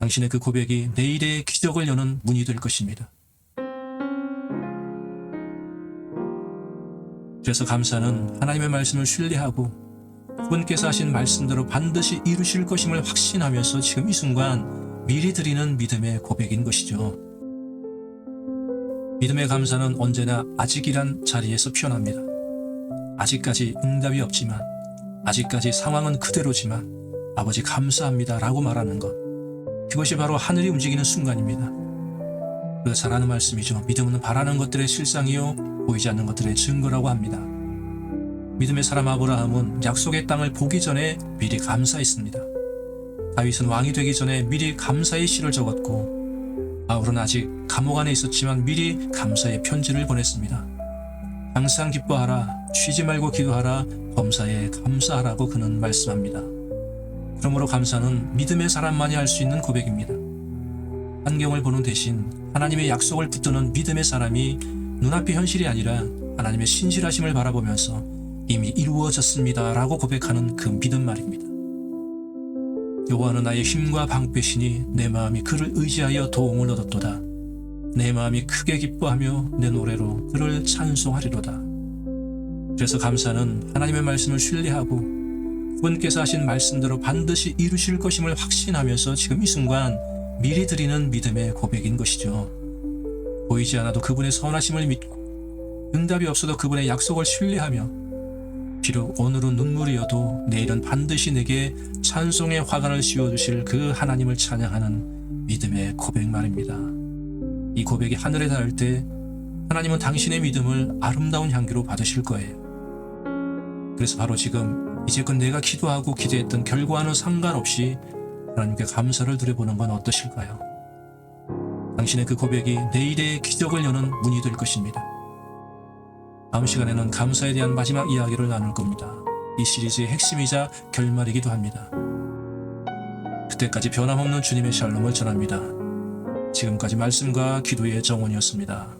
당신의 그 고백이 내 일의 기적을 여는 문이 될 것입니다. 그래서 감사는 하나님의 말씀을 신뢰하고 그분께서 하신 말씀대로 반드시 이루실 것임을 확신하면서 지금 이 순간 미리 드리는 믿음의 고백인 것이죠. 믿음의 감사는 언제나 아직이란 자리에서 피어납니다. 아직까지 응답이 없지만, 아직까지 상황은 그대로지만, 아버지 감사합니다 라고 말하는 것. 그것이 바로 하늘이 움직이는 순간입니다. 그 잘하는 말씀이죠. 믿음은 바라는 것들의 실상이요, 보이지 않는 것들의 증거라고 합니다. 믿음의 사람 아브라함은 약속의 땅을 보기 전에 미리 감사했습니다. 다윗은 왕이 되기 전에 미리 감사의 시를 적었고 바울은 아직 감옥 안에 있었지만 미리 감사의 편지를 보냈습니다. 항상 기뻐하라, 쉬지 말고 기도하라, 범사에 감사하라고 그는 말씀합니다. 그러므로 감사는 믿음의 사람만이 할 수 있는 고백입니다. 환경을 보는 대신 하나님의 약속을 붙드는 믿음의 사람이 눈앞의 현실이 아니라 하나님의 신실하심을 바라보면서 이미 이루어졌습니다 라고 고백하는 그 믿음 말입니다. 여호와는 나의 힘과 방패시니 내 마음이 그를 의지하여 도움을 얻었도다. 내 마음이 크게 기뻐하며 내 노래로 그를 찬송하리로다. 그래서 감사는 하나님의 말씀을 신뢰하고 그분께서 하신 말씀대로 반드시 이루실 것임을 확신하면서 지금 이 순간 미리 드리는 믿음의 고백인 것이죠. 보이지 않아도 그분의 선하심을 믿고 응답이 없어도 그분의 약속을 신뢰하며 비록 오늘은 눈물이어도 내일은 반드시 내게 찬송의 화관을 씌워주실 그 하나님을 찬양하는 믿음의 고백 말입니다. 이 고백이 하늘에 닿을 때 하나님은 당신의 믿음을 아름다운 향기로 받으실 거예요. 그래서 바로 지금 이제껏 내가 기도하고 기대했던 결과와는 상관없이 하나님께 감사를 드려보는 건 어떠실까요? 당신의 그 고백이 내일의 기적을 여는 문이 될 것입니다. 다음 시간에는 감사에 대한 마지막 이야기를 나눌 겁니다. 이 시리즈의 핵심이자 결말이기도 합니다. 그때까지 변함없는 주님의 샬롬을 전합니다. 지금까지 말씀과 기도의 정원이었습니다.